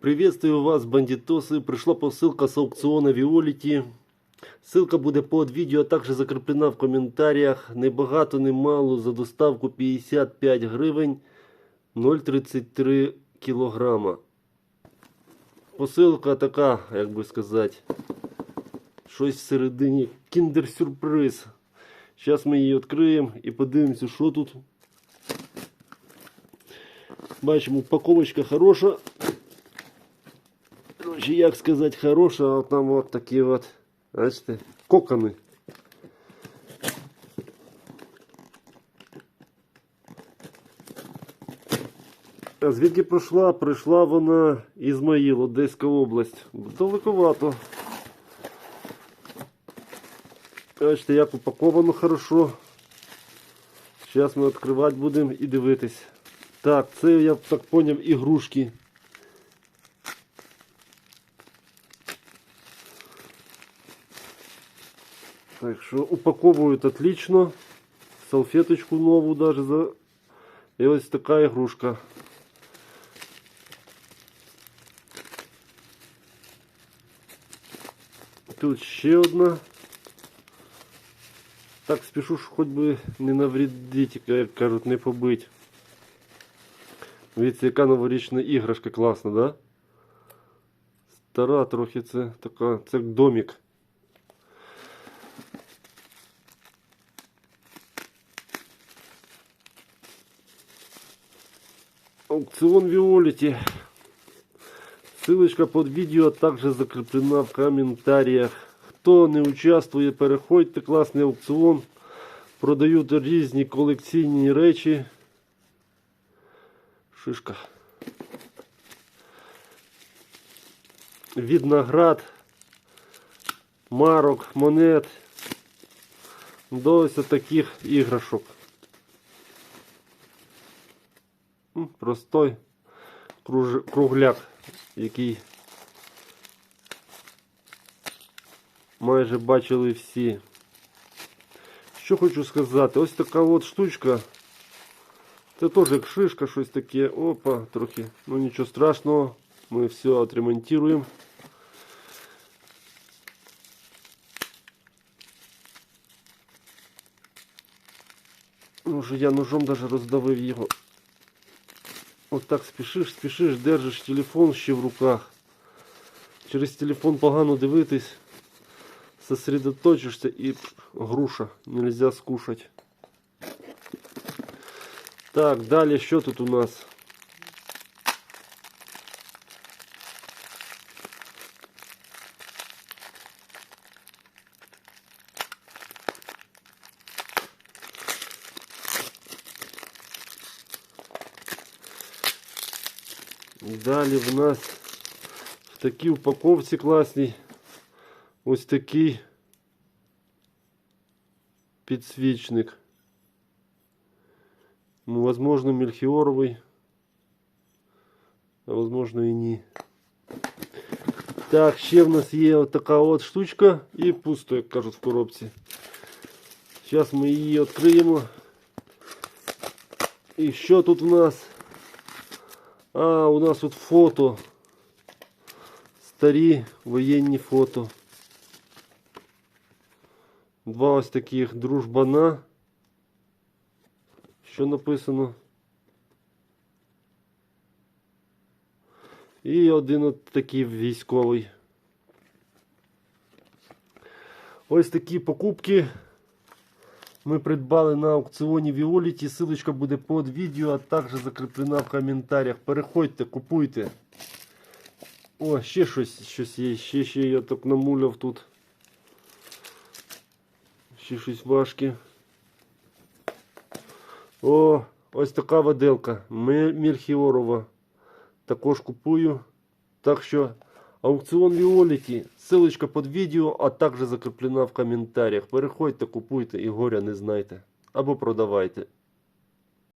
Приветствую вас, бандитосы. Пришла посылка с аукциона Виоліті. Ссылка буде под відео, а також закріплена в коментарях. Не багато, не мало. За доставку 55 гривень 0,33 кілограма. Посилка така, як би сказати, щось всередині. Кіндер-сюрприз. Зараз ми її відкриємо і подивимося, що тут. Бачимо, упаковочка хороша. Короче, як сказати, хороша, а там от такі от, бачите, кокони. А звідки пройшла? Прийшла вона Ізмаїл, Одеська область. Далековато. Бачите, як упаковано хорошо. Зараз ми відкривати будемо і дивитись. Так, це я так поняв ігрушки. Так що упаковують отлично. Салфеточку нову даже за. І ось така ігрушка. Тут ще одна. Так спішу, що хоч би не навредити, як кажуть, не побить. Дивіться, яка новорічна іграшка класна, да? Стара трохи це така, це як домик. Аукцион Виолити. Ссылочка под видео также закреплена в комментариях. Хто не участвує, переходьте. Класний аукціон. Продають різні колекційні речі. Шишка. Від марок, монет до таких іграшок. М, Простой кругляк, який майже бачили всі. Що хочу сказати, ось така от штучка. Це теж як шишка, щось таке. Опа, трохи. Ну нічого страшного. Ми все отремонтуємо. Може я ножом даже роздавив його. От так спішиш, спішиш, держиш телефон ще в руках. Через телефон погано дивитись. Сосредоточишься і груша. Нельзя скушать. Так, далі що тут у нас? Далі в нас в такій упаковці класній ось такий підсвічник. Ну, возможно, мельхиоровый, а возможно і ні. Так, ще в нас є от така от штучка і пусто, як кажуть в коробці. Зараз ми її відкриємо. І що тут у нас? А, у нас тут фото. Старі воєнні фото. Два ось таких дружбана. Що написано? І один от такий військовий. Ось такі покупки ми придбали на аукціоні Віоліті. Силочка буде під відео, а також закріплена в коментарях. Переходьте, купуйте. О, ще щось, щось є, ще ще я так намуляв тут. Ще щось важке. О, ось така воделка. Ме- Мельхіорова. Також купую. Так що аукціон Віоліті. Ссылочка під відео, а також закріплена в коментарях. Переходьте, купуйте і горя не знайте. Або продавайте.